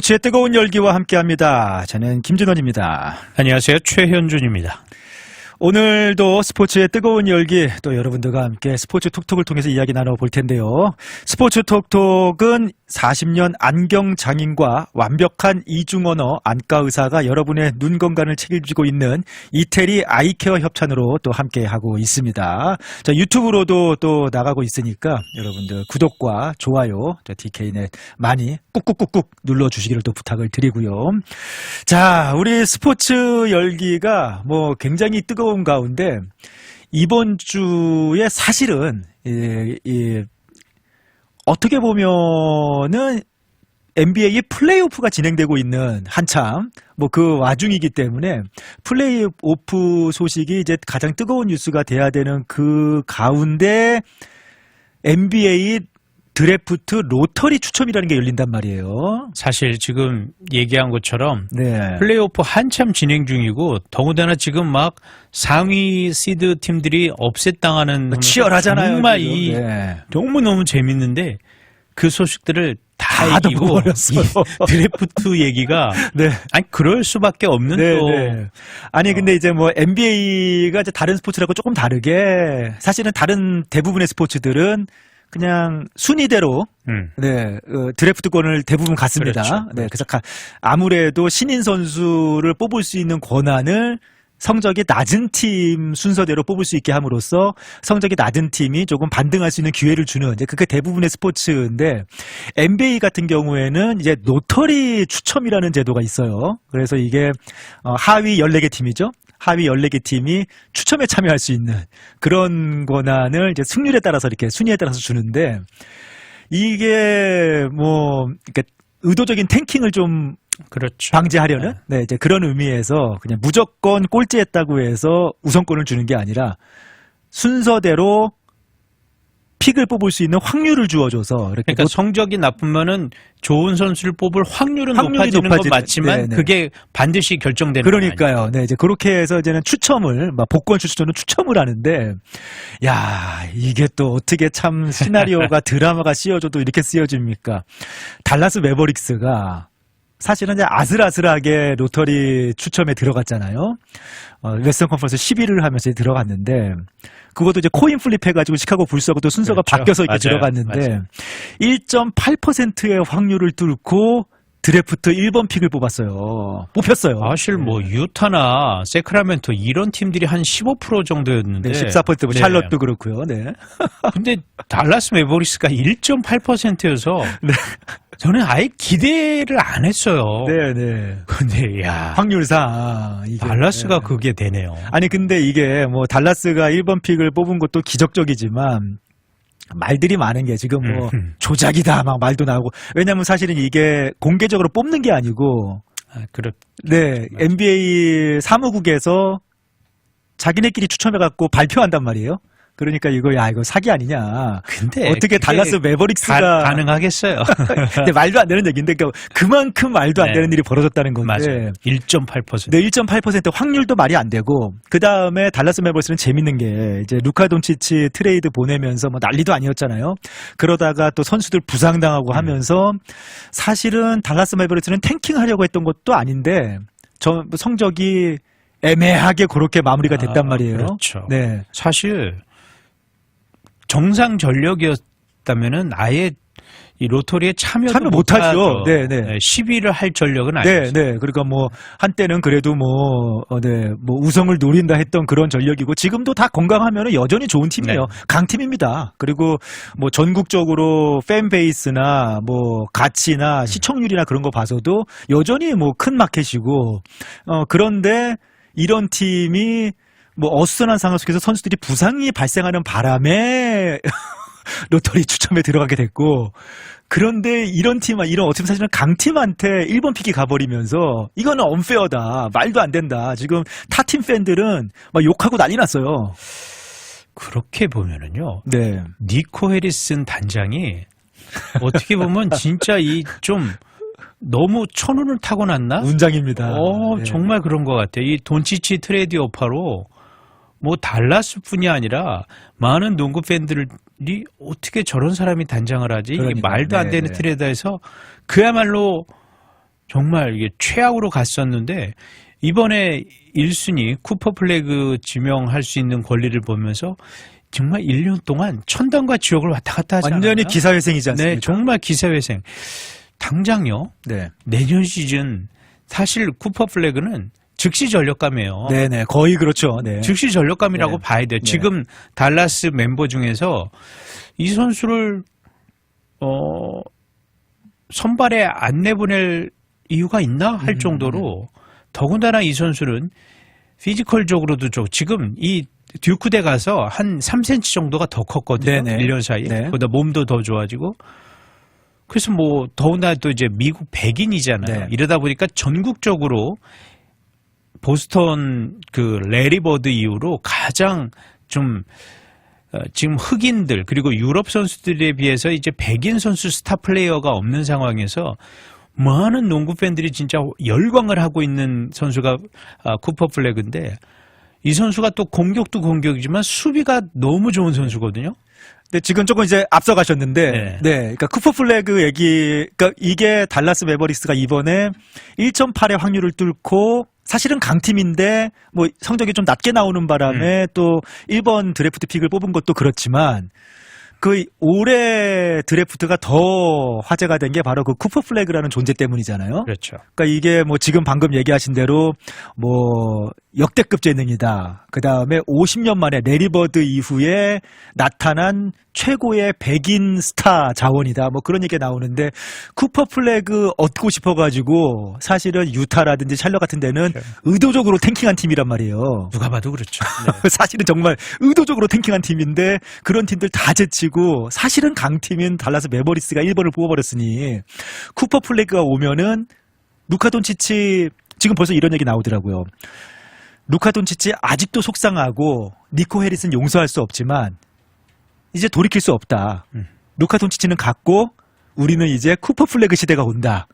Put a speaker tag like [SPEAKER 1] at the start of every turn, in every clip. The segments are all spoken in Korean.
[SPEAKER 1] 스포츠의 뜨거운 열기와 함께합니다. 저는 김진원입니다.
[SPEAKER 2] 안녕하세요. 최현준입니다.
[SPEAKER 1] 오늘도 스포츠의 뜨거운 열기 또 여러분들과 함께 스포츠 톡톡을 통해서 이야기 나눠볼 텐데요. 스포츠 톡톡은 40년 안경 장인과 완벽한 이중 언어 안과 의사가 여러분의 눈 건강을 책임지고 있는 이태리 아이케어 협찬으로 또 함께 하고 있습니다. 자, 유튜브로도 또 나가고 있으니까 여러분들 구독과 좋아요, 저 DK넷 많이 꾹꾹꾹꾹 눌러 주시기를 또 부탁을 드리고요. 자, 우리 스포츠 열기가 뭐 굉장히 뜨거운 가운데 이번 주에 사실은 이, 이 어떻게 보면은 NBA 플레이오프가 진행되고 있는 한참 뭐 그 와중이기 때문에 플레이오프 소식이 이제 가장 뜨거운 뉴스가 돼야 되는 그 가운데 NBA 드래프트 로터리 추첨이라는 게 열린단 말이에요.
[SPEAKER 2] 사실 지금 얘기한 것처럼
[SPEAKER 1] 네.
[SPEAKER 2] 플레이오프 한참 진행 중이고 더군다나 지금 막 상위 시드 팀들이 업셋당하는
[SPEAKER 1] 치열하잖아요.
[SPEAKER 2] 정말
[SPEAKER 1] 지금.
[SPEAKER 2] 이
[SPEAKER 1] 네.
[SPEAKER 2] 너무 너무 재밌는데 그 소식들을 다,
[SPEAKER 1] 다
[SPEAKER 2] 이기고 드래프트 얘기가
[SPEAKER 1] 네.
[SPEAKER 2] 아니 그럴 수밖에 없는
[SPEAKER 1] 네,
[SPEAKER 2] 또
[SPEAKER 1] 네. 아니 근데 이제 뭐 NBA가 이제 다른 스포츠라고 조금 다르게 사실은 다른 대부분의 스포츠들은 그냥 순위대로
[SPEAKER 2] 음,
[SPEAKER 1] 네 어, 드래프트권을 대부분 갖습니다.
[SPEAKER 2] 그렇죠,
[SPEAKER 1] 네, 그래서 가- 아무래도 신인 선수를 뽑을 수 있는 권한을 성적이 낮은 팀 순서대로 뽑을 수 있게 함으로써 성적이 낮은 팀이 조금 반등할 수 있는 기회를 주는 이제 그게 대부분의 스포츠인데 NBA 같은 경우에는 이제 노터리 추첨이라는 제도가 있어요. 그래서 이게 어, 하위 14개 팀이죠. 하위 14개 팀이 추첨에 참여할 수 있는 그런 권한을 이제 승률에 따라서 이렇게 순위에 따라서 주는데 이게 뭐 그러니까 의도적인 탱킹을 좀
[SPEAKER 2] 그렇죠.
[SPEAKER 1] 방지하려는 네, 이제 그런 의미에서 그냥 무조건 꼴찌했다고 해서 우선권을 주는 게 아니라 순서대로 픽을 뽑을 수 있는 확률을 주어줘서 이렇게
[SPEAKER 2] 그러니까
[SPEAKER 1] 노-
[SPEAKER 2] 성적이 나쁘면은 좋은 선수를 뽑을 확률은
[SPEAKER 1] 확률이
[SPEAKER 2] 높아지는 건
[SPEAKER 1] 높아지는-
[SPEAKER 2] 맞지만
[SPEAKER 1] 네, 네.
[SPEAKER 2] 그게 반드시 결정되는.
[SPEAKER 1] 그러니까요. 네, 이제 그렇게 해서 이제는 추첨을, 막 복권 추첨은 추첨을 하는데, 야 이게 또 어떻게 참 시나리오가 드라마가 씌워져도 이렇게 씌워집니까? 달라스 매버릭스가 사실은 이제 아슬아슬하게 로터리 추첨에 들어갔잖아요. 어, 웨스턴 컨퍼런스 10위를 하면서 들어갔는데, 그것도 이제 코인 플립 해가지고 시카고 불스하고 또 순서가
[SPEAKER 2] 그렇죠.
[SPEAKER 1] 바뀌어서 이렇게
[SPEAKER 2] 맞아요.
[SPEAKER 1] 들어갔는데,
[SPEAKER 2] 맞아요.
[SPEAKER 1] 1.8%의 확률을 뚫고 드래프트 1번 픽을 뽑았어요. 뽑혔어요.
[SPEAKER 2] 사실 뭐 유타나 세크라멘토 이런 팀들이 한 15% 정도였는데
[SPEAKER 1] 네, 14%, 뭐
[SPEAKER 2] 네.
[SPEAKER 1] 샬럿도 그렇고요. 네.
[SPEAKER 2] 근데 달라스 메버리스가 1.8%여서
[SPEAKER 1] 네.
[SPEAKER 2] 저는 아예 기대를 안 했어요.
[SPEAKER 1] 네, 네.
[SPEAKER 2] 근데 야
[SPEAKER 1] 확률상 이게
[SPEAKER 2] 달라스가
[SPEAKER 1] 네.
[SPEAKER 2] 그게 되네요.
[SPEAKER 1] 아니 근데 이게 뭐 달라스가 1번 픽을 뽑은 것도 기적적이지만 말들이 많은 게 지금 뭐
[SPEAKER 2] 음.
[SPEAKER 1] 조작이다 막 말도 나오고 왜냐면 사실은 이게 공개적으로 뽑는 게 아니고
[SPEAKER 2] 아, 그렇
[SPEAKER 1] 네 NBA 사무국에서 자기네끼리 추첨해 갖고 발표한단 말이에요. 그러니까 이거 야 이거 사기 아니냐.
[SPEAKER 2] 근데
[SPEAKER 1] 어떻게 달라스 매버릭스가
[SPEAKER 2] 가, 가 능하겠어요.
[SPEAKER 1] 근데 말도 안 되는 얘기인데 그러니까 그만큼 말도 안
[SPEAKER 2] 네.
[SPEAKER 1] 되는 일이 벌어졌다는 건데.
[SPEAKER 2] 맞아요. 1.8%.
[SPEAKER 1] 네, 1.8% 확률도 말이 안 되고 그 다음에 달라스 매버릭스는 재밌는 게 이제 루카 돈치치 트레이드 보내면서 뭐 난리도 아니었잖아요. 그러다가 또 선수들 부상당하고
[SPEAKER 2] 음.
[SPEAKER 1] 하면서 사실은 달라스 매버릭스는 탱킹하려고 했던 것도 아닌데 저 성적이 애매하게 그렇게 마무리가 됐단
[SPEAKER 2] 아,
[SPEAKER 1] 말이에요.
[SPEAKER 2] 그렇죠.
[SPEAKER 1] 네,
[SPEAKER 2] 사실 정상 전력이었다면은 아예 이 로터리에 참여도
[SPEAKER 1] 참여 못하죠. 네, 네.
[SPEAKER 2] 10위를 할 전력은
[SPEAKER 1] 네,
[SPEAKER 2] 아니었어요.
[SPEAKER 1] 네. 그러니까 뭐 한때는 그래도 뭐, 어, 네, 뭐 우승을 노린다 했던 그런 전력이고 지금도 다 건강하면 여전히 좋은 팀이에요.
[SPEAKER 2] 네.
[SPEAKER 1] 강팀입니다. 그리고 뭐 전국적으로 팬 베이스나 뭐
[SPEAKER 2] 음.
[SPEAKER 1] 가치나 시청률이나 그런 거 봐서도 여전히 뭐 큰 마켓이고 어 그런데 이런 팀이 뭐 어수선한 상황 속에서 선수들이 부상이 발생하는 바람에 로터리 추첨에 들어가게 됐고 그런데 이런 팀, 이런 어떻게 사실은 강팀한테 1번 픽이 가버리면서 이거는 언페어다. 말도 안 된다. 지금 타 팀 팬들은 막 욕하고 난리 났어요.
[SPEAKER 2] 그렇게 보면은요.
[SPEAKER 1] 네.
[SPEAKER 2] 니코 해리슨 단장이 어떻게 보면 진짜 이 좀 너무 천운을 타고났나?
[SPEAKER 1] 운장입니다.
[SPEAKER 2] 어,
[SPEAKER 1] 네.
[SPEAKER 2] 정말 그런 것 같아요. 이 돈치치 트레이드 여파로 뭐 달라스뿐이 아니라 많은 농구 팬들이 어떻게 저런 사람이 단장을 하지? 이게
[SPEAKER 1] 그러니까요.
[SPEAKER 2] 말도 안
[SPEAKER 1] 네,
[SPEAKER 2] 되는
[SPEAKER 1] 네.
[SPEAKER 2] 트레이드에서 그야말로 정말 이게 최악으로 갔었는데 이번에 1순위 쿠퍼 플래그 지명할 수 있는 권리를 보면서 정말 1년 동안 천당과 지옥을 왔다 갔다 하지
[SPEAKER 1] 완전히
[SPEAKER 2] 않았나?
[SPEAKER 1] 기사회생이지 않습니까?
[SPEAKER 2] 네, 정말 기사회생. 당장요.
[SPEAKER 1] 네.
[SPEAKER 2] 내년 시즌 사실 쿠퍼 플래그는 즉시 전력감이에요.
[SPEAKER 1] 네네 거의 그렇죠. 네.
[SPEAKER 2] 즉시 전력감이라고
[SPEAKER 1] 네.
[SPEAKER 2] 봐야 돼요.
[SPEAKER 1] 네.
[SPEAKER 2] 지금 달라스 멤버 중에서 이 선수를 어 선발에 안 내보낼 이유가 있나 할
[SPEAKER 1] 음.
[SPEAKER 2] 정도로 더군다나 이 선수는 피지컬적으로도 좀 지금 이 듀크대 가서 한 3cm 정도가 더 컸거든요.
[SPEAKER 1] 네네.
[SPEAKER 2] 1년 사이에.
[SPEAKER 1] 네.
[SPEAKER 2] 그보다 몸도 더 좋아지고. 그래서 뭐 더군다나 또 이제 미국 백인이잖아요.
[SPEAKER 1] 네.
[SPEAKER 2] 이러다 보니까 전국적으로 보스턴 그 레리 버드 이후로 가장 좀 어, 지금 흑인들 그리고 유럽 선수들에 비해서 이제 백인 선수 스타 플레이어가 없는 상황에서 많은 농구 팬들이 진짜 열광을 하고 있는 선수가 아, 쿠퍼 플래그인데 이 선수가 또 공격도 공격이지만 수비가 너무 좋은 선수거든요.
[SPEAKER 1] 근데 지금 조금 이제 앞서가셨는데,
[SPEAKER 2] 네.
[SPEAKER 1] 네. 그러니까 쿠퍼 플래그 얘기, 그러니까 이게 달라스 메버릭스가 이번에 1.8의 확률을 뚫고 사실은 강팀인데 뭐 성적이 좀 낮게 나오는 바람에 또 1번 드래프트 픽을 뽑은 것도 그렇지만 그 올해 드래프트가 더 화제가 된 게 바로 그 쿠퍼 플래그라는 존재 때문이잖아요.
[SPEAKER 2] 그렇죠.
[SPEAKER 1] 그러니까 이게 뭐 지금 방금 얘기하신 대로 뭐 역대급 재능이다. 그 다음에 50년 만에 레리버드 이후에 나타난 최고의 백인 스타 자원이다. 뭐 그런 얘기가 나오는데 쿠퍼 플래그 얻고 싶어가지고 사실은 유타라든지 샬럿 같은 데는
[SPEAKER 2] 그렇죠.
[SPEAKER 1] 의도적으로 탱킹한 팀이란 말이에요.
[SPEAKER 2] 누가 봐도 그렇죠.
[SPEAKER 1] 사실은 정말 의도적으로 탱킹한 팀인데 그런 팀들 다 제치고 사실은 강팀인 달라스 메버리스가 1번을 뽑아버렸으니 쿠퍼 플래그가 오면은 루카 돈치치 지금 벌써 이런 얘기 나오더라고요. 루카 돈치치 아직도 속상하고 니코 해리슨 용서할 수 없지만 이제 돌이킬 수 없다.
[SPEAKER 2] 음.
[SPEAKER 1] 루카 돈치치는 갔고 우리는 이제 쿠퍼 플래그 시대가 온다.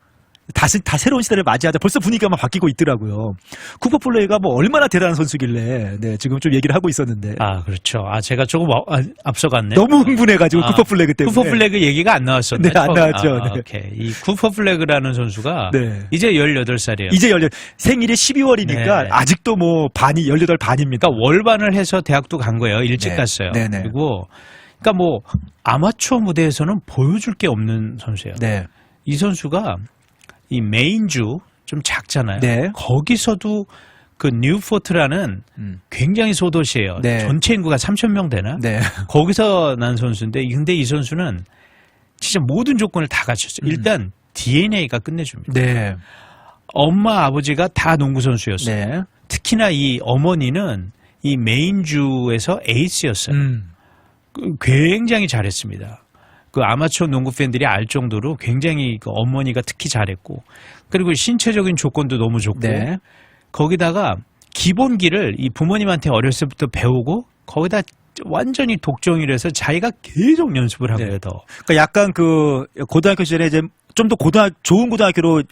[SPEAKER 1] 다시 다 새로운 시대를 맞이하자. 벌써 분위기가 막 바뀌고 있더라고요. 쿠퍼 플레이가 뭐 얼마나 대단한 선수길래 네, 지금 좀 얘기를 하고 있었는데
[SPEAKER 2] 아 그렇죠. 아 제가 조금 어- 아, 앞서갔네.
[SPEAKER 1] 너무 흥분해가지고
[SPEAKER 2] 아,
[SPEAKER 1] 쿠퍼 플래그 때문에
[SPEAKER 2] 쿠퍼 플래그 얘기가 안 나왔었네.
[SPEAKER 1] 네, 안. 나왔죠.
[SPEAKER 2] 아,
[SPEAKER 1] 네.
[SPEAKER 2] 오케이. 이 쿠퍼 플래그라는 선수가
[SPEAKER 1] 네.
[SPEAKER 2] 이제 18살이에요.
[SPEAKER 1] 이제 열려 생일이 12월이니까
[SPEAKER 2] 네.
[SPEAKER 1] 아직도 뭐 반이 18 반입니다.
[SPEAKER 2] 그러니까 월반을 해서 대학도 간 거예요. 일찍
[SPEAKER 1] 네.
[SPEAKER 2] 갔어요.
[SPEAKER 1] 네 네.
[SPEAKER 2] 그리고 그러니까 뭐 아마추어 무대에서는 보여줄 게 없는 선수예요.
[SPEAKER 1] 네.
[SPEAKER 2] 이 선수가 이 메인주 좀 작잖아요.
[SPEAKER 1] 네.
[SPEAKER 2] 거기서도 그 뉴포트라는
[SPEAKER 1] 음.
[SPEAKER 2] 굉장히 소도시예요.
[SPEAKER 1] 네.
[SPEAKER 2] 전체 인구가 3천 명 되나?
[SPEAKER 1] 네.
[SPEAKER 2] 거기서 난 선수인데 근데 이 선수는 진짜 모든 조건을 다 갖췄어요. 일단 DNA가 끝내줍니다.
[SPEAKER 1] 네.
[SPEAKER 2] 엄마 아버지가 다 농구 선수였어요.
[SPEAKER 1] 네.
[SPEAKER 2] 특히나 이 어머니는 이 메인주에서 에이스였어요.
[SPEAKER 1] 음.
[SPEAKER 2] 그 굉장히 잘했습니다. 그 아마추어 농구 팬들이 알 정도로 굉장히 그 어머니가 특히 잘했고 그리고 신체적인 조건도 너무 좋고
[SPEAKER 1] 네.
[SPEAKER 2] 거기다가 기본기를 이 부모님한테 어렸을 때부터 배우고 거기다 완전히 독종이라서 자기가 계속 연습을 하고요
[SPEAKER 1] 네.
[SPEAKER 2] 더.
[SPEAKER 1] 그러니까 약간 그 고등학교 시절에 이제 좀 더 고등학 좋은 고등학교로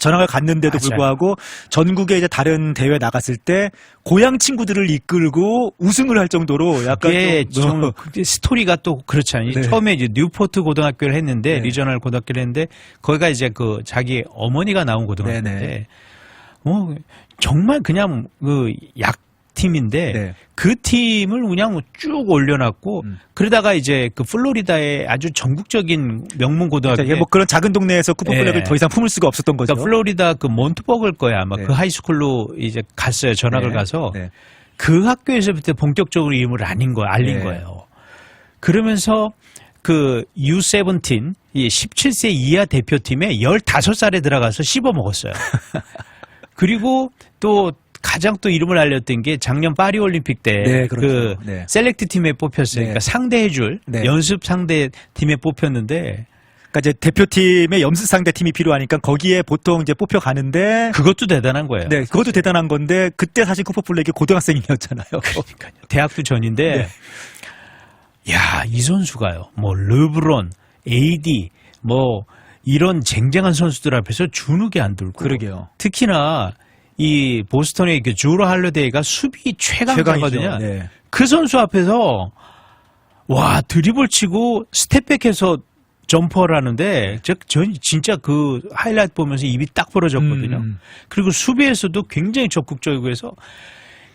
[SPEAKER 1] 전학을 갔는데도
[SPEAKER 2] 맞아요.
[SPEAKER 1] 불구하고 전국에 이제 다른 대회 나갔을 때 고향 친구들을 이끌고 우승을 할 정도로 약간
[SPEAKER 2] 이게
[SPEAKER 1] 좀,
[SPEAKER 2] 좀
[SPEAKER 1] 어,
[SPEAKER 2] 스토리가 또 그렇잖아요.
[SPEAKER 1] 네.
[SPEAKER 2] 처음에 이제 뉴포트 고등학교를 했는데
[SPEAKER 1] 네.
[SPEAKER 2] 리저널 고등학교를 했는데 거기가 이제 그 자기 어머니가 나온 고등학교인데
[SPEAKER 1] 네 네.
[SPEAKER 2] 뭐 정말 그냥 그 약 팀인데
[SPEAKER 1] 네.
[SPEAKER 2] 그 팀을 그냥 쭉 올려놨고
[SPEAKER 1] 음.
[SPEAKER 2] 그러다가 이제 그 플로리다의 아주 전국적인 명문 고등학교
[SPEAKER 1] 이게 뭐 그런 작은 동네에서 쿠퍼
[SPEAKER 2] 네.
[SPEAKER 1] 플래그를 더 이상 품을 수가 없었던 거죠.
[SPEAKER 2] 그러니까 플로리다 그 몬트버글 거야 아마
[SPEAKER 1] 네.
[SPEAKER 2] 그 하이스쿨로 이제 갔어요 전학을
[SPEAKER 1] 네.
[SPEAKER 2] 가서
[SPEAKER 1] 네.
[SPEAKER 2] 그 학교에서부터 본격적으로 이름을 알린 거 알린
[SPEAKER 1] 네.
[SPEAKER 2] 거예요. 그러면서 그 U17 이 17세 이하 대표팀에 15살에 들어가서 씹어 먹었어요. 그리고 또 가장 또 이름을 알렸던 게 작년 파리 올림픽 때
[SPEAKER 1] 네,
[SPEAKER 2] 그
[SPEAKER 1] 그렇죠. 네.
[SPEAKER 2] 셀렉트 팀에 뽑혔어요.
[SPEAKER 1] 네.
[SPEAKER 2] 그러니까 상대해 줄
[SPEAKER 1] 네.
[SPEAKER 2] 연습 상대 팀에 뽑혔는데
[SPEAKER 1] 그러니까 이제 대표팀의 염수 상대 팀이 필요하니까 거기에 보통 이제 뽑혀 가는데
[SPEAKER 2] 그것도 대단한 거예요.
[SPEAKER 1] 네, 그것도 대단한 건데 그때 사실 쿠퍼 플래그 고등학생이었잖아요.
[SPEAKER 2] 그러니까요. 대학도 전인데
[SPEAKER 1] 네.
[SPEAKER 2] 야, 이 선수가요. 뭐 르브론, AD 뭐 이런 쟁쟁한 선수들 앞에서 주눅이 안 들고
[SPEAKER 1] 그러게요.
[SPEAKER 2] 특히나 이 보스턴의 그 주로 할러데이가 수비 최강자거든요.
[SPEAKER 1] 네.
[SPEAKER 2] 그 선수 앞에서 와 드리블 치고 스텝백해서 점퍼라는데 저, 전 진짜 그 하이라이트 보면서 입이 딱 벌어졌거든요.
[SPEAKER 1] 음.
[SPEAKER 2] 그리고 수비에서도 굉장히 적극적이고 해서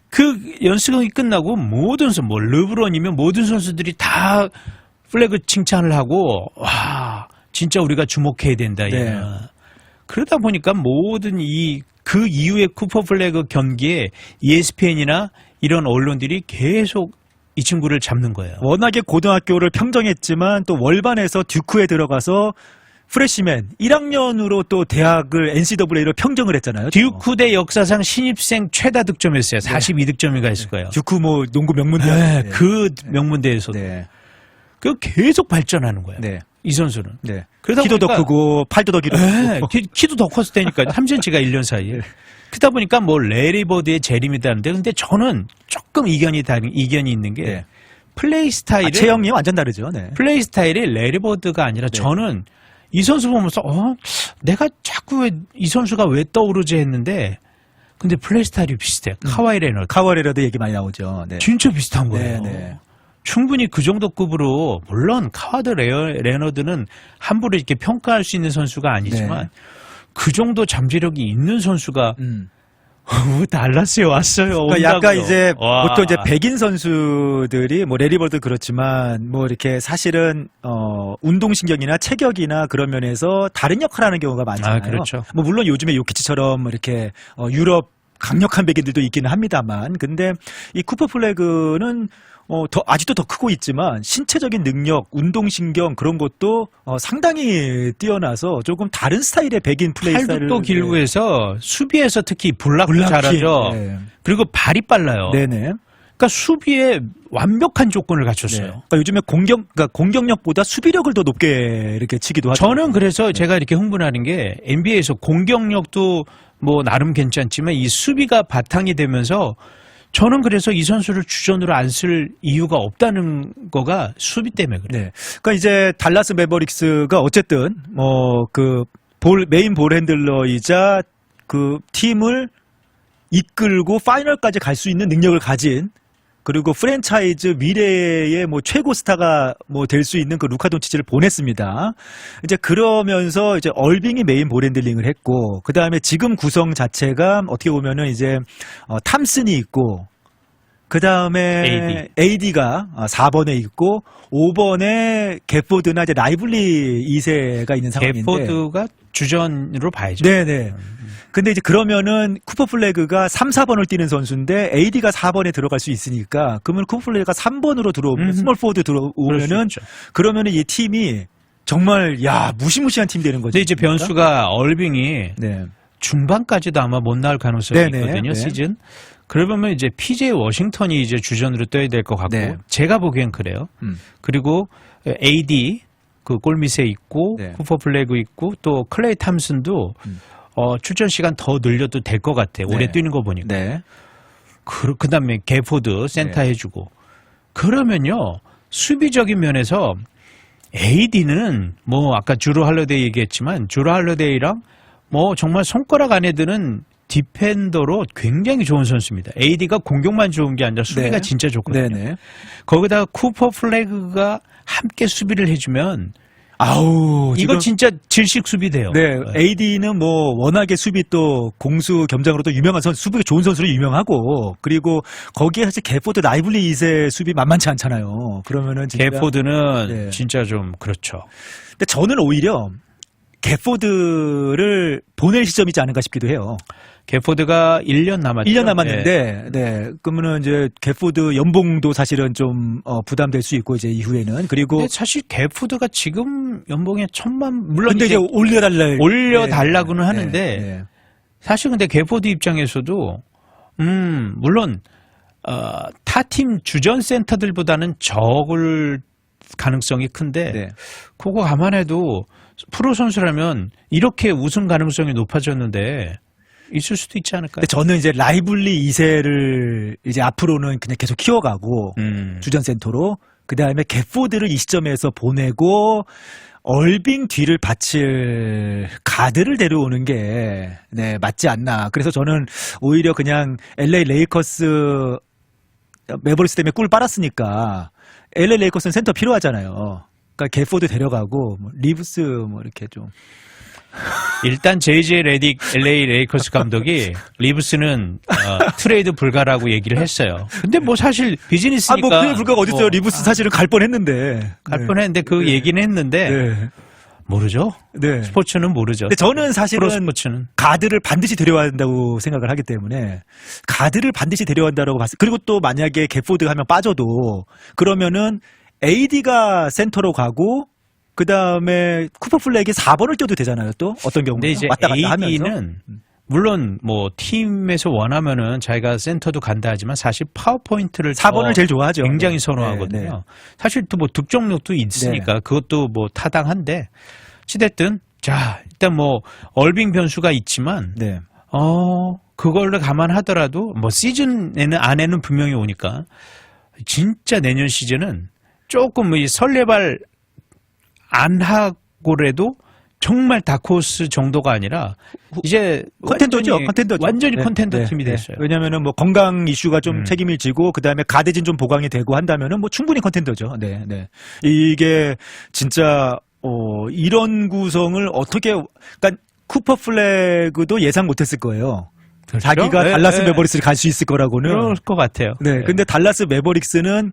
[SPEAKER 2] 그 연습이 끝나고 모든 선, 뭐 르브론이면 모든 선수들이 다 플래그 칭찬을 하고 와 진짜 우리가 주목해야 된다.
[SPEAKER 1] 네.
[SPEAKER 2] 야. 그러다 보니까 모든 이 그 이후에 쿠퍼 플래그 경기에 ESPN이나 이런 언론들이 계속 이 친구를 잡는 거예요.
[SPEAKER 1] 워낙에 고등학교를 평정했지만 또 월반에서 듀크에 들어가서 프레시맨 1학년으로 또 대학을 NCAA로 평정을 했잖아요.
[SPEAKER 2] 듀크 대 역사상 신입생 최다 득점했어요. 42득점인가 했을 거예요.
[SPEAKER 1] 듀크 뭐 농구 명문대.
[SPEAKER 2] 네, 그 명문대에서도
[SPEAKER 1] 네.
[SPEAKER 2] 그 계속 발전하는 거예요.
[SPEAKER 1] 네.
[SPEAKER 2] 이 선수는.
[SPEAKER 1] 네.
[SPEAKER 2] 그러다
[SPEAKER 1] 키도 더
[SPEAKER 2] 보니까-
[SPEAKER 1] 크고 팔도 더 길고.
[SPEAKER 2] 네, 키, 키도 더 컸을 테니까 3cm가 1년 사이에. 그러다 보니까 뭐 레리 버드의 재림이다는데 근데 저는 조금 이견이 다른 이견이 있는 게
[SPEAKER 1] 네.
[SPEAKER 2] 플레이 스타일이
[SPEAKER 1] 아, 체형이 완전 다르죠. 네.
[SPEAKER 2] 플레이 스타일이 레리 버드가 아니라
[SPEAKER 1] 네.
[SPEAKER 2] 저는 이 선수 보면서 어 내가 자꾸 왜 이 선수가 왜 떠오르지 했는데 근데 플레이 스타일이 비슷해요. 카와이 레너드.
[SPEAKER 1] 카와레라도 얘기 많이 나오죠. 네.
[SPEAKER 2] 진짜 비슷한 거예요.
[SPEAKER 1] 네, 네.
[SPEAKER 2] 충분히 그 정도 급으로 물론 카와드 레어, 레너드는 함부로 이렇게 평가할 수 있는 선수가 아니지만
[SPEAKER 1] 네.
[SPEAKER 2] 그 정도 잠재력이 있는 선수가
[SPEAKER 1] 음.
[SPEAKER 2] 달라스에 왔어요.
[SPEAKER 1] 그러니까 약간
[SPEAKER 2] 온다고요.
[SPEAKER 1] 이제
[SPEAKER 2] 와.
[SPEAKER 1] 보통 이제 백인 선수들이 뭐 레리버드 그렇지만 뭐 이렇게 사실은 어 운동신경이나 체격이나 그런 면에서 다른 역할을 하는 경우가 많잖아요.
[SPEAKER 2] 아, 그렇죠.
[SPEAKER 1] 뭐 물론 요즘에 요키치처럼 이렇게 어 유럽 강력한 백인들도 있기는 합니다만 근데 이 쿠퍼 플래그는 어, 더, 아직도 더 크고 있지만, 신체적인 능력, 운동신경, 그런 것도, 어, 상당히 뛰어나서 조금 다른 스타일의 백인 플레이
[SPEAKER 2] 팔도
[SPEAKER 1] 스타일을.
[SPEAKER 2] 또 길고 해서 수비에서 특히 블락도
[SPEAKER 1] 블락킹.
[SPEAKER 2] 잘하죠.
[SPEAKER 1] 네.
[SPEAKER 2] 그리고 발이 빨라요.
[SPEAKER 1] 네네.
[SPEAKER 2] 그러니까 수비에 완벽한 조건을
[SPEAKER 1] 네.
[SPEAKER 2] 갖췄어요.
[SPEAKER 1] 그러니까 요즘에 공격, 그러니까 공격력보다 수비력을 더 높게 이렇게 치기도 하죠.
[SPEAKER 2] 저는 그래서 제가 이렇게 흥분하는 게 NBA에서 공격력도 뭐 나름 괜찮지만 이 수비가 바탕이 되면서 저는 그래서 이 선수를 주전으로 안 쓸 이유가 없다는 거가 수비 때문에 그래요.
[SPEAKER 1] 네. 그러니까 이제 달라스 매버릭스가 어쨌든 뭐그 볼 메인 볼 핸들러이자 그 팀을 이끌고 파이널까지 갈 수 있는 능력을 가진 그리고 프랜차이즈 미래의 뭐 최고 스타가 뭐 될 수 있는 그 루카 돈치치를 보냈습니다. 이제 그러면서 이제 얼빙이 메인 볼 핸들링을 했고 그 다음에 지금 구성 자체가 어떻게 보면은 이제 어, 탐슨이 있고 그 다음에 AD가 4번에 있고 5번에 게포드나 이제 라이블리 2세가 있는 상황인데.
[SPEAKER 2] 게포드가 주전으로 봐야죠.
[SPEAKER 1] 네네. 근데 이제 그러면은 쿠퍼 플래그가 3, 4번을 뛰는 선수인데 AD가 4번에 들어갈 수 있으니까 그러면 쿠퍼 플래그가 3번으로 들어오면
[SPEAKER 2] 음.
[SPEAKER 1] 스몰 포드
[SPEAKER 2] 수
[SPEAKER 1] 들어오면은. 그러면은 이 팀이 정말 야 무시무시한 팀이 되는 거죠.
[SPEAKER 2] 근데 이제 변수가 얼빙이
[SPEAKER 1] 네.
[SPEAKER 2] 중반까지도 아마 못 나올 가능성이
[SPEAKER 1] 네네,
[SPEAKER 2] 있거든요,
[SPEAKER 1] 네.
[SPEAKER 2] 시즌. 그러면 이제 PJ 워싱턴이 이제 주전으로 떠야 될 것 같고,
[SPEAKER 1] 네.
[SPEAKER 2] 제가 보기엔 그래요.
[SPEAKER 1] 음.
[SPEAKER 2] 그리고 AD, 그 골밑에 있고,
[SPEAKER 1] 네.
[SPEAKER 2] 쿠퍼 플래그 있고, 또 클레이 탐슨도,
[SPEAKER 1] 음.
[SPEAKER 2] 어, 출전 시간 더 늘려도 될 것 같아. 요 오래
[SPEAKER 1] 네.
[SPEAKER 2] 뛰는 거 보니까.
[SPEAKER 1] 네.
[SPEAKER 2] 그, 그 다음에 게포드 센터
[SPEAKER 1] 네.
[SPEAKER 2] 해주고. 그러면요, 수비적인 면에서 AD는 뭐 아까 주로 할러데이 얘기했지만 주로 할러데이랑 뭐 정말 손가락 안에 드는 디펜더로 굉장히 좋은 선수입니다. AD가 공격만 좋은 게 아니라 수비가
[SPEAKER 1] 네.
[SPEAKER 2] 진짜 좋거든요.
[SPEAKER 1] 네네.
[SPEAKER 2] 거기다가 쿠퍼 플래그가 함께 수비를 해주면
[SPEAKER 1] 아우
[SPEAKER 2] 이거
[SPEAKER 1] 지금
[SPEAKER 2] 진짜 질식 수비 돼요.
[SPEAKER 1] 네, AD는 뭐 워낙에 수비 또 공수 겸장으로 도 유명한 선수, 수비가 좋은 선수로 유명하고 그리고 거기에 사실 게포드 라이블리 2세 수비 만만치 않잖아요. 그러면은 진짜
[SPEAKER 2] 게포드는
[SPEAKER 1] 네.
[SPEAKER 2] 진짜 좀 그렇죠.
[SPEAKER 1] 근데 저는 오히려 게포드를 보낼 시점이지 않은가 싶기도 해요.
[SPEAKER 2] 게포드가 1년 남았죠.
[SPEAKER 1] 1년 남았는데, 네. 그러면은 이제 게포드 연봉도 사실은 좀 어, 부담될 수 있고 이제 이후에는 그리고
[SPEAKER 2] 사실 게푸드가 지금 연봉에 천만 물론
[SPEAKER 1] 근데 이제 올려달라
[SPEAKER 2] 올려달라고는
[SPEAKER 1] 네,
[SPEAKER 2] 하는데
[SPEAKER 1] 네, 네.
[SPEAKER 2] 사실 근데 게포드 입장에서도 음 물론 어, 타팀 주전 센터들보다는 적을 가능성이 큰데
[SPEAKER 1] 네.
[SPEAKER 2] 그거 감안해도 프로 선수라면 이렇게 우승 가능성이 높아졌는데 있을 수도 있지 않을까요?
[SPEAKER 1] 근데 저는 이제 라이블리 2세를 이제 앞으로는 그냥 계속 키워가고
[SPEAKER 2] 음.
[SPEAKER 1] 주전 센터로 그 다음에 겟포드를 이 시점에서 보내고 얼빙 뒤를 바칠 가드를 데려오는 게 네, 맞지 않나. 그래서 저는 오히려 그냥 LA 레이커스 매버리스 때문에 꿀 빨았으니까 LA 레이커스는 센터 필요하잖아요. 그러니까 개포드 데려가고 뭐 리브스 뭐 이렇게 좀
[SPEAKER 2] 일단 JJ 레딕 LA 레이커스 감독이 리브스는 어, 트레이드 불가라고 얘기를 했어요. 근데 뭐 사실 비즈니스니까
[SPEAKER 1] 아뭐 그에 불과가 어딨어요
[SPEAKER 2] 뭐
[SPEAKER 1] 리브스 사실은 갈 뻔했는데
[SPEAKER 2] 갈
[SPEAKER 1] 네.
[SPEAKER 2] 뻔했는데 그 얘기는 했는데
[SPEAKER 1] 네.
[SPEAKER 2] 모르죠.
[SPEAKER 1] 네.
[SPEAKER 2] 스포츠는 모르죠.
[SPEAKER 1] 근데 저는 사실은
[SPEAKER 2] 스포츠는
[SPEAKER 1] 가드를 반드시 데려야 한다고 생각을 하기 때문에 가드를 반드시 데려야 한다고 봤어요. 그리고 또 만약에 개포드가 하면 빠져도 그러면은 AD가 센터로 가고 그 다음에 쿠퍼 플렉이 4번을 뛰어도 되잖아요. 또 어떤 경우는
[SPEAKER 2] 근데 이제
[SPEAKER 1] 왔다 갔다 하면서
[SPEAKER 2] AD는 물론 뭐 팀에서 원하면은 자기가 센터도 간다 하지만 사실 파워포인트를
[SPEAKER 1] 4번을
[SPEAKER 2] 더
[SPEAKER 1] 제일 좋아하죠.
[SPEAKER 2] 굉장히
[SPEAKER 1] 네,
[SPEAKER 2] 선호하거든요.
[SPEAKER 1] 네, 네.
[SPEAKER 2] 사실 또 뭐 득점력도 있으니까 그것도 뭐 타당한데 어찌됐든 자 일단 뭐 얼빙 변수가 있지만
[SPEAKER 1] 네.
[SPEAKER 2] 어 그걸로 감안하더라도 뭐 시즌에는 안에는 분명히 오니까 진짜 내년 시즌은 조금 이 설레발 안 하고라도 정말 다크호스 정도가 아니라 이제
[SPEAKER 1] 컨텐더죠. 컨텐더죠.
[SPEAKER 2] 완전히
[SPEAKER 1] 네,
[SPEAKER 2] 컨텐더
[SPEAKER 1] 네,
[SPEAKER 2] 팀이
[SPEAKER 1] 네.
[SPEAKER 2] 됐어요.
[SPEAKER 1] 왜냐면은 뭐 건강 이슈가 좀
[SPEAKER 2] 음.
[SPEAKER 1] 책임을 지고 그다음에 가드진 좀 보강이 되고 한다면은 뭐 충분히 컨텐더죠. 네, 네. 이게 진짜 어 이런 구성을 어떻게 그러니까 쿠퍼 플래그도 예상 못 했을 거예요.
[SPEAKER 2] 그렇죠?
[SPEAKER 1] 자기가
[SPEAKER 2] 네,
[SPEAKER 1] 달라스
[SPEAKER 2] 네.
[SPEAKER 1] 메버릭스를 갈 수 있을 거라고는.
[SPEAKER 2] 그럴 것 같아요.
[SPEAKER 1] 네. 근데 달라스 메버릭스는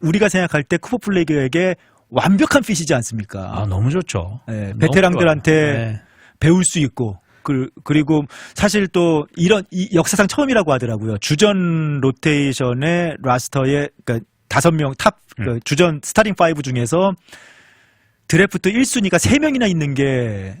[SPEAKER 1] 우리가 생각할 때 쿠퍼 플래그에게 완벽한 핏이지 않습니까?
[SPEAKER 2] 아 너무 좋죠.
[SPEAKER 1] 네,
[SPEAKER 2] 너무
[SPEAKER 1] 베테랑들한테.
[SPEAKER 2] 네.
[SPEAKER 1] 배울 수 있고 그, 그리고 사실 또 이런 이 역사상 처음이라고 하더라고요. 주전 로테이션의 라스터의 그러니까 다섯 명탑
[SPEAKER 2] 음.
[SPEAKER 1] 주전 스타팅 파이브 중에서 드래프트 1순위가 세 명이나 있는 게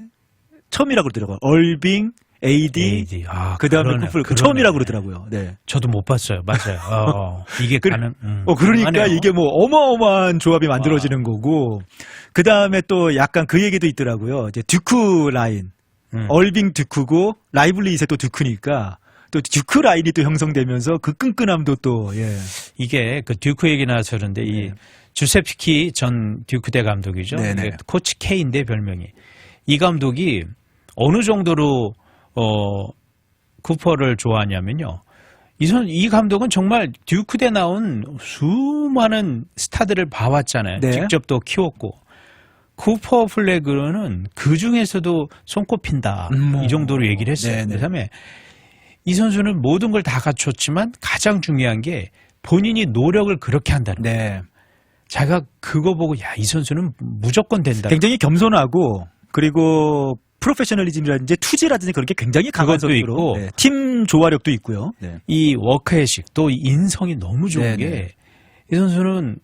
[SPEAKER 1] 처음이라고 그러더라고요. 얼빙, AD,
[SPEAKER 2] AD. 아,
[SPEAKER 1] 그 다음에
[SPEAKER 2] 그러네,
[SPEAKER 1] 쿠플 그
[SPEAKER 2] 그러네.
[SPEAKER 1] 처음이라고 그러더라고요. 네.
[SPEAKER 2] 저도 못 봤어요. 맞아요. 어, 이게
[SPEAKER 1] 그-
[SPEAKER 2] 가능. 음,
[SPEAKER 1] 어, 그러니까
[SPEAKER 2] 가능하네요.
[SPEAKER 1] 이게 뭐 어마어마한 조합이 만들어지는 거고, 그 다음에 또 약간 그 얘기도 있더라고요. 이제 듀크 라인.
[SPEAKER 2] 음.
[SPEAKER 1] 얼빙 듀크고, 라이블리 이세 또 듀크니까, 또 듀크 라인이 또 형성되면서 그 끈끈함도 또, 예.
[SPEAKER 2] 이게 그 듀크 얘기 나와서 그런데 이
[SPEAKER 1] 네.
[SPEAKER 2] 주세피키 전 듀크대 감독이죠.
[SPEAKER 1] 네네.
[SPEAKER 2] 이게 코치 K인데 별명이. 이 감독이 어느 정도로 어 쿠퍼를 좋아하냐면요. 이 선, 이 감독은 정말 듀크 대 나온 수많은 스타들을 봐왔잖아요.
[SPEAKER 1] 네.
[SPEAKER 2] 직접 또 키웠고. 쿠퍼 플래그는 그 중에서도 손꼽힌다.
[SPEAKER 1] 음, 뭐.
[SPEAKER 2] 이 정도로 얘기를 했어요.
[SPEAKER 1] 네네.
[SPEAKER 2] 그다음에 이 선수는 모든 걸 다 갖췄지만 가장 중요한 게 본인이 노력을 그렇게 한다는 거예요.
[SPEAKER 1] 네.
[SPEAKER 2] 자기가 그거 보고 야 이 선수는 무조건 된다.
[SPEAKER 1] 굉장히 겸손하고, 그리고 프로페셔널리즘이라든지 투지라든지 그런 게 굉장히 강한 선수로
[SPEAKER 2] 있고.
[SPEAKER 1] 네, 팀 조화력도 있고요. 네.
[SPEAKER 2] 이 워크의식 또 인성이 너무 좋은
[SPEAKER 1] 네네.
[SPEAKER 2] 게이 선수는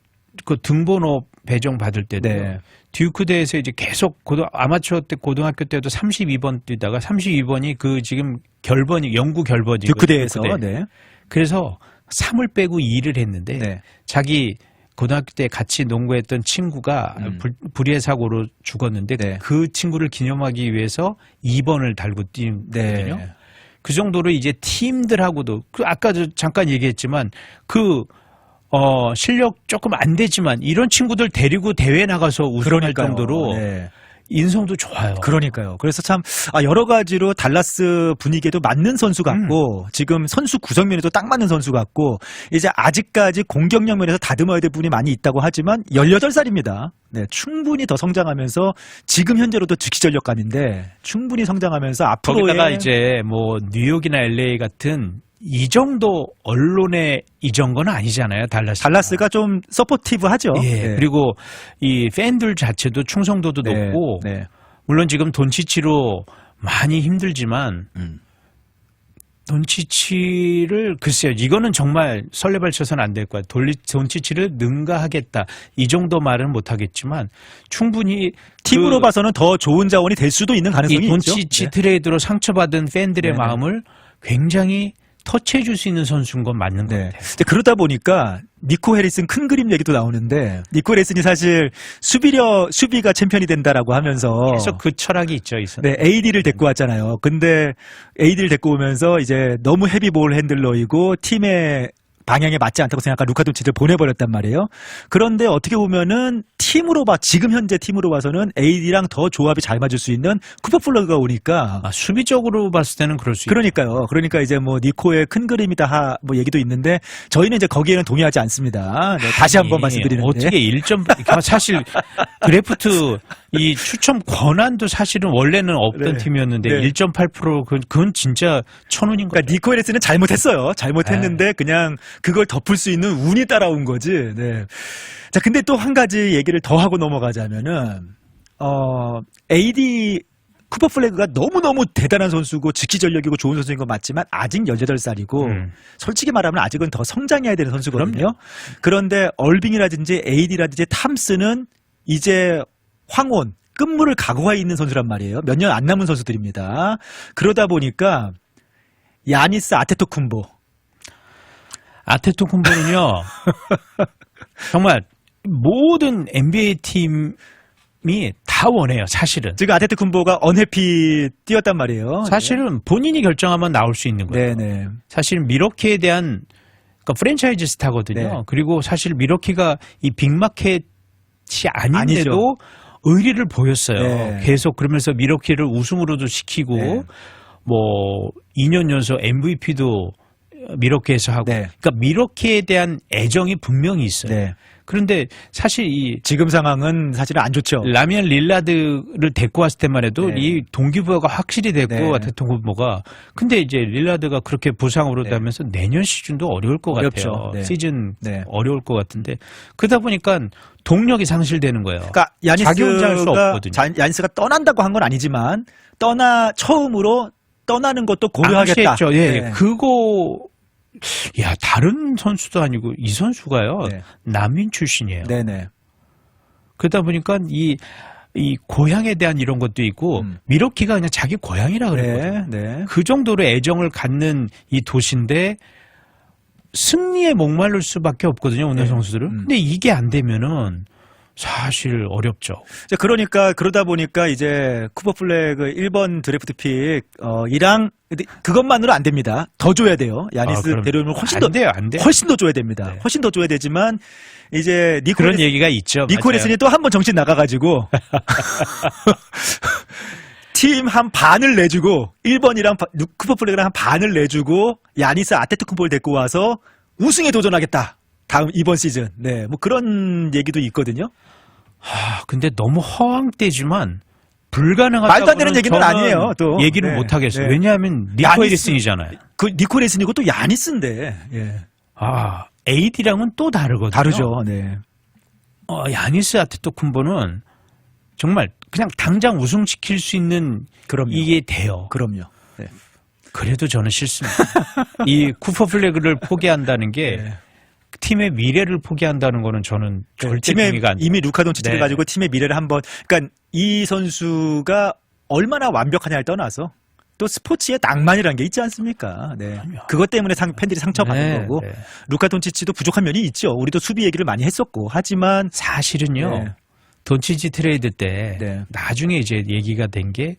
[SPEAKER 2] 그 등번호 배정 받을 때도
[SPEAKER 1] 네.
[SPEAKER 2] 듀크 대에서 이제 계속 고등 아마추어 때 고등학교 때도 32번 뛰다가 32번이 그 지금 결번이 영구 결번이
[SPEAKER 1] 듀크 대에서, 네.
[SPEAKER 2] 그래서 3을 빼고 2를 했는데
[SPEAKER 1] 네.
[SPEAKER 2] 자기 고등학교 때 같이 농구했던 친구가
[SPEAKER 1] 음.
[SPEAKER 2] 불, 불의의 사고로 죽었는데
[SPEAKER 1] 네.
[SPEAKER 2] 그 친구를 기념하기 위해서 2번을 달고 뛰거든요.
[SPEAKER 1] 네.
[SPEAKER 2] 그 정도로 이제 팀들하고도 그 아까 저 잠깐 얘기했지만 그 어, 실력 조금 안 되지만 이런 친구들 데리고 대회 나가서 우승할
[SPEAKER 1] 그러니까요.
[SPEAKER 2] 정도로
[SPEAKER 1] 네.
[SPEAKER 2] 인성도 좋아요.
[SPEAKER 1] 그러니까요. 그래서 참 아, 여러 가지로 달라스 분위기에도 맞는 선수 같고
[SPEAKER 2] 음.
[SPEAKER 1] 지금 선수 구성면에도 딱 맞는 선수 같고 이제 아직까지 공격력 면에서 다듬어야 될 부분이 많이 있다고 하지만 18살입니다. 네, 충분히 더 성장하면서 지금 현재로도 즉시 전력감인데 충분히 성장하면서 앞으로의
[SPEAKER 2] 거기다가 이제 뭐 뉴욕이나 LA 같은 이 정도 언론에 이전 건 아니잖아요. 달라스.
[SPEAKER 1] 달라스가 좀 서포티브하죠.
[SPEAKER 2] 예.
[SPEAKER 1] 네.
[SPEAKER 2] 그리고 이 팬들 자체도 충성도도
[SPEAKER 1] 네,
[SPEAKER 2] 높고
[SPEAKER 1] 네.
[SPEAKER 2] 물론 지금 돈치치로 많이 힘들지만
[SPEAKER 1] 음.
[SPEAKER 2] 돈치치를 글쎄요 이거는 정말 설레발 쳐서는 안 될 거야. 돌리 돈치치를 능가하겠다 이 정도 말은 못 하겠지만 충분히
[SPEAKER 1] 팀으로
[SPEAKER 2] 그
[SPEAKER 1] 봐서는 더 좋은 자원이 될 수도 있는
[SPEAKER 2] 이
[SPEAKER 1] 가능성이 있죠.
[SPEAKER 2] 돈치치
[SPEAKER 1] 네.
[SPEAKER 2] 트레이드로 상처받은 팬들의
[SPEAKER 1] 네네.
[SPEAKER 2] 마음을 굉장히 터치해 줄 수 있는 선수인 건 맞는 것
[SPEAKER 1] 네.
[SPEAKER 2] 같아요.
[SPEAKER 1] 근데 그러다 보니까 니코 해리슨 큰 그림 얘기도 나오는데 니코 해리슨이 사실 수비력 수비가 챔피언이 된다라고 하면서
[SPEAKER 2] 그래서 그 철학이 있죠, 이 선수.
[SPEAKER 1] 네, AD를 데리고 왔잖아요. 근데 AD를 데리고 오면서 이제 너무 헤비볼 핸들러이고 팀의 방향에 맞지 않다고 생각한 루카 돈치를 보내버렸단 말이에요. 그런데 어떻게 보면은 팀으로 봐 지금 현재 팀으로 봐서는 AD랑 더 조합이 잘 맞을 수 있는 쿠퍼 플러그가 오니까
[SPEAKER 2] 아, 수비적으로 봤을 때는 그럴 수 있죠.
[SPEAKER 1] 그러니까요. 그러니까 이제 뭐 니코의 큰 그림이다 하, 뭐 얘기도 있는데 저희는 이제 거기에는 동의하지 않습니다. 네, 다시 한번 말씀드리는데
[SPEAKER 2] 어떻게 1점 사실 드래프트 이 추첨 권한도 사실은 원래는 없던
[SPEAKER 1] 네.
[SPEAKER 2] 팀이었는데
[SPEAKER 1] 네.
[SPEAKER 2] 1.8% 그건, 그건 진짜 천운인 거예요.
[SPEAKER 1] 그러니까 니코 에레스는 잘못했어요. 잘못했는데 그냥 그걸 덮을 수 있는 운이 따라온 거지. 네. 자, 근데 또 한 가지 얘기를 더 하고 넘어가자면은 어 AD 쿠퍼 플래그가 너무너무 대단한 선수고 즉시 전력이고 좋은 선수인 건 맞지만 아직 18살이고
[SPEAKER 2] 음.
[SPEAKER 1] 솔직히 말하면 아직은 더 성장해야 되는 선수거든요.
[SPEAKER 2] 그럼요.
[SPEAKER 1] 그런데 얼빙이라든지 AD라든지 탐스는 이제 황혼 끝물을 각오해 있는 선수란 말이에요. 몇 년 안 남은 선수들입니다. 그러다 보니까 야니스 아테토쿤보
[SPEAKER 2] 아테토쿤보는요 정말 모든 NBA 팀이 다 원해요. 사실은
[SPEAKER 1] 지금 아테토쿤보가 언해피 뛰었단 말이에요.
[SPEAKER 2] 사실은 본인이 결정하면 나올 수 있는 거예요.
[SPEAKER 1] 네네
[SPEAKER 2] 사실 미러키에 대한 그러니까 프랜차이즈 스타거든요.
[SPEAKER 1] 네.
[SPEAKER 2] 그리고 사실 미러키가 이 빅마켓이 아닌데도
[SPEAKER 1] 아니죠.
[SPEAKER 2] 의리를 보였어요.
[SPEAKER 1] 네.
[SPEAKER 2] 계속 그러면서 미러키를 우승으로도 시키고
[SPEAKER 1] 네.
[SPEAKER 2] 뭐 2년 연속 MVP도 미러키에서 하고
[SPEAKER 1] 네.
[SPEAKER 2] 그러니까 미러키에 대한 애정이 분명히 있어요.
[SPEAKER 1] 네.
[SPEAKER 2] 그런데 사실 이
[SPEAKER 1] 지금 상황은 사실은 안 좋죠.
[SPEAKER 2] 라미안 릴라드를 데리고 왔을 때만 해도
[SPEAKER 1] 네.
[SPEAKER 2] 이 동기부여가 확실히 됐고
[SPEAKER 1] 네.
[SPEAKER 2] 아테토군보가 근데 이제 릴라드가 그렇게 부상으로
[SPEAKER 1] 네.
[SPEAKER 2] 되면서 내년 시즌도 어려울 것
[SPEAKER 1] 어렵죠.
[SPEAKER 2] 같아요.
[SPEAKER 1] 네.
[SPEAKER 2] 시즌
[SPEAKER 1] 네.
[SPEAKER 2] 어려울 것 같은데 그러다 보니까 동력이 상실되는 거예요.
[SPEAKER 1] 그러니까 야니스가. 자- 야니스가 떠난다고 한 건 아니지만 떠나 처음으로 떠나는 것도 고려하겠다.
[SPEAKER 2] 예,
[SPEAKER 1] 네.
[SPEAKER 2] 그거 야 다른 선수도 아니고 이 선수가요
[SPEAKER 1] 네.
[SPEAKER 2] 난민 출신이에요.
[SPEAKER 1] 네네.
[SPEAKER 2] 그러다 보니까 이 이 고향에 대한 이런 것도 있고
[SPEAKER 1] 음.
[SPEAKER 2] 미러키가 그냥 자기 고향이라 그랬거든요.
[SPEAKER 1] 네. 네.
[SPEAKER 2] 그 정도로 애정을 갖는 이 도시인데 승리에 목마를 수밖에 없거든요 오늘
[SPEAKER 1] 네.
[SPEAKER 2] 선수들은.
[SPEAKER 1] 음.
[SPEAKER 2] 근데 이게 안 되면은 사실 어렵죠.
[SPEAKER 1] 이제 그러니까 그러다 보니까 이제 쿠퍼 플래그 1번 드래프트 픽 어, 이랑 근데 그것만으로 안 됩니다. 더 줘야 돼요. 야니스
[SPEAKER 2] 아,
[SPEAKER 1] 데려오면 훨씬
[SPEAKER 2] 안
[SPEAKER 1] 더
[SPEAKER 2] 돼요, 안 돼요.
[SPEAKER 1] 훨씬 더 줘야 됩니다.
[SPEAKER 2] 네.
[SPEAKER 1] 훨씬 더 줘야 되지만 이제
[SPEAKER 2] 그런
[SPEAKER 1] 니코레스
[SPEAKER 2] 얘기가 있죠.
[SPEAKER 1] 니코레슨이 또 한 번 정신 나가가지고 팀 한 반을 내주고 1번이랑 쿠퍼 플래그랑 한 반을 내주고 야니스 아테토쿤보를 데리고 와서 우승에 도전하겠다. 다음 이번 시즌. 네, 뭐 그런 얘기도 있거든요.
[SPEAKER 2] 아, 근데 너무 허황되지만 불가능하다고
[SPEAKER 1] 말도 안 되는 얘기는 아니에요, 또.
[SPEAKER 2] 얘기를
[SPEAKER 1] 네,
[SPEAKER 2] 못 하겠어요.
[SPEAKER 1] 네.
[SPEAKER 2] 왜냐하면 니코 에리슨이잖아요.
[SPEAKER 1] 그 니코레슨이고 또 야니스인데. 예.
[SPEAKER 2] 아, AD랑은 또 다르거든요.
[SPEAKER 1] 다르죠. 네.
[SPEAKER 2] 어, 야니스 아테토쿤보는 정말 그냥 당장 우승 시킬 수 있는
[SPEAKER 1] 그럼요.
[SPEAKER 2] 이게 돼요.
[SPEAKER 1] 그럼요. 네.
[SPEAKER 2] 그래도 저는 싫습니다. 이 쿠퍼 플래그를 포기한다는 게
[SPEAKER 1] 네.
[SPEAKER 2] 팀의 미래를 포기한다는 거는 저는 절대
[SPEAKER 1] 팀의
[SPEAKER 2] 동의가 안.
[SPEAKER 1] 이미 루카 돈치치를
[SPEAKER 2] 네.
[SPEAKER 1] 가지고 팀의 미래를 한번 그러니까 이 선수가 얼마나 완벽하냐를 떠나서 또 스포츠의 낭만이라는 게 있지 않습니까? 네. 그것 때문에 상, 팬들이 상처받는
[SPEAKER 2] 네,
[SPEAKER 1] 거고
[SPEAKER 2] 네.
[SPEAKER 1] 루카 돈치치도 부족한 면이 있죠. 우리도 수비 얘기를 많이 했었고 하지만
[SPEAKER 2] 사실은요.
[SPEAKER 1] 네.
[SPEAKER 2] 돈치지 트레이드 때
[SPEAKER 1] 네.
[SPEAKER 2] 나중에 이제 얘기가 된게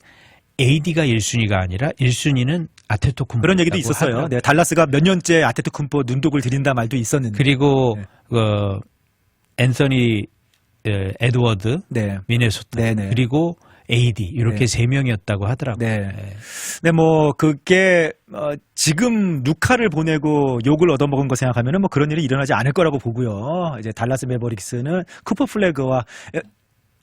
[SPEAKER 2] AD가 1순위가 아니라 1순위는 아테토쿤보
[SPEAKER 1] 그런 얘기도 있었어요. 네, 달라스가 몇 년째 아테토쿤포 눈독을 들인다 말도 있었는데.
[SPEAKER 2] 그리고
[SPEAKER 1] 네.
[SPEAKER 2] 그 앤서니 에, 에드워드
[SPEAKER 1] 네.
[SPEAKER 2] 미네소타
[SPEAKER 1] 네, 네.
[SPEAKER 2] 그리고 AD 이렇게
[SPEAKER 1] 네.
[SPEAKER 2] 세 명이었다고 하더라고요.
[SPEAKER 1] 네. 네, 뭐, 그게, 어, 지금 루카를 보내고 욕을 얻어먹은 거 생각하면은 뭐 그런 일이 일어나지 않을 거라고 보고요. 이제 달라스 메버릭스는 쿠퍼 플래그와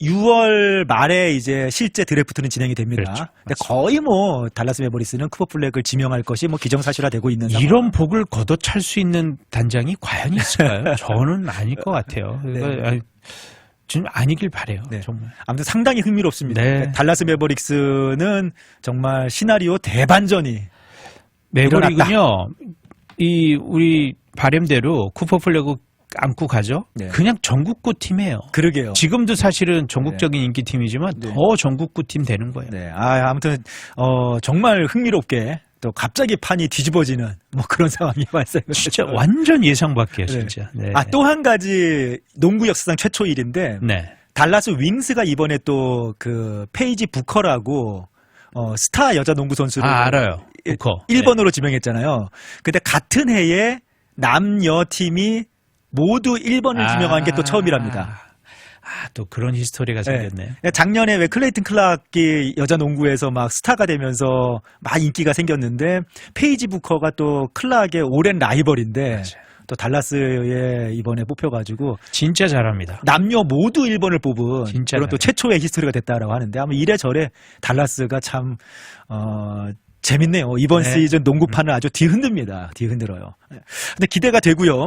[SPEAKER 1] 6월 말에 이제 실제 드래프트는 진행이 됩니다.
[SPEAKER 2] 그렇죠.
[SPEAKER 1] 근데 거의 뭐 달라스 메버릭스는 쿠퍼 플래그를 지명할 것이 뭐 기정사실화되고 있는 상황.
[SPEAKER 2] 이런 복을 걷어찰 수 있는 단장이 과연 있을까요? 저는 아닐 것 같아요.
[SPEAKER 1] 네.
[SPEAKER 2] 그러니까 아니, 좀 아니길 바래요.
[SPEAKER 1] 네.
[SPEAKER 2] 정말.
[SPEAKER 1] 아무튼 상당히 흥미롭습니다.
[SPEAKER 2] 네.
[SPEAKER 1] 달라스 메버릭스는 정말 시나리오 대반전이
[SPEAKER 2] 매버릭은요, 이 우리 바램대로 쿠퍼 플래그 안고 가죠.
[SPEAKER 1] 네.
[SPEAKER 2] 그냥 전국구 팀이에요.
[SPEAKER 1] 그러게요.
[SPEAKER 2] 지금도 사실은 전국적인 인기 팀이지만
[SPEAKER 1] 네.
[SPEAKER 2] 더 전국구 팀 되는 거예요.
[SPEAKER 1] 네, 아, 아무튼 어 정말 흥미롭게 또 갑자기 판이 뒤집어지는 뭐 그런 상황이 발생.
[SPEAKER 2] 진짜 완전 예상 밖이에요,
[SPEAKER 1] 네.
[SPEAKER 2] 진짜. 네.
[SPEAKER 1] 아, 또 한 가지 농구 역사상 최초 일인데
[SPEAKER 2] 네.
[SPEAKER 1] 달라스 윙스가 이번에 또 그 페이지 부커라고 어 스타 여자 농구 선수를
[SPEAKER 2] 아, 알아요. 부커.
[SPEAKER 1] 1번으로 지명했잖아요. 근데 같은 해에 남녀 팀이 모두 1번을 지명한 게 또 처음이랍니다.
[SPEAKER 2] 아, 또 그런 히스토리가 생겼네요.
[SPEAKER 1] 네. 작년에 왜 클레이튼 클락이 여자 농구에서 막 스타가 되면서 막 인기가 생겼는데 페이지 부커가 또 클락의 오랜 라이벌인데
[SPEAKER 2] 맞아요.
[SPEAKER 1] 또 달라스에 이번에 뽑혀가지고
[SPEAKER 2] 진짜 잘합니다.
[SPEAKER 1] 남녀 모두 1번을 뽑은
[SPEAKER 2] 진짜
[SPEAKER 1] 그런 또. 최초의 히스토리가 됐다라고 하는데 아마 이래저래 달라스가 참 어, 재밌네요. 이번
[SPEAKER 2] 네.
[SPEAKER 1] 시즌 농구판을 아주 뒤흔듭니다. 뒤흔들어요. 네. 근데 기대가 되고요.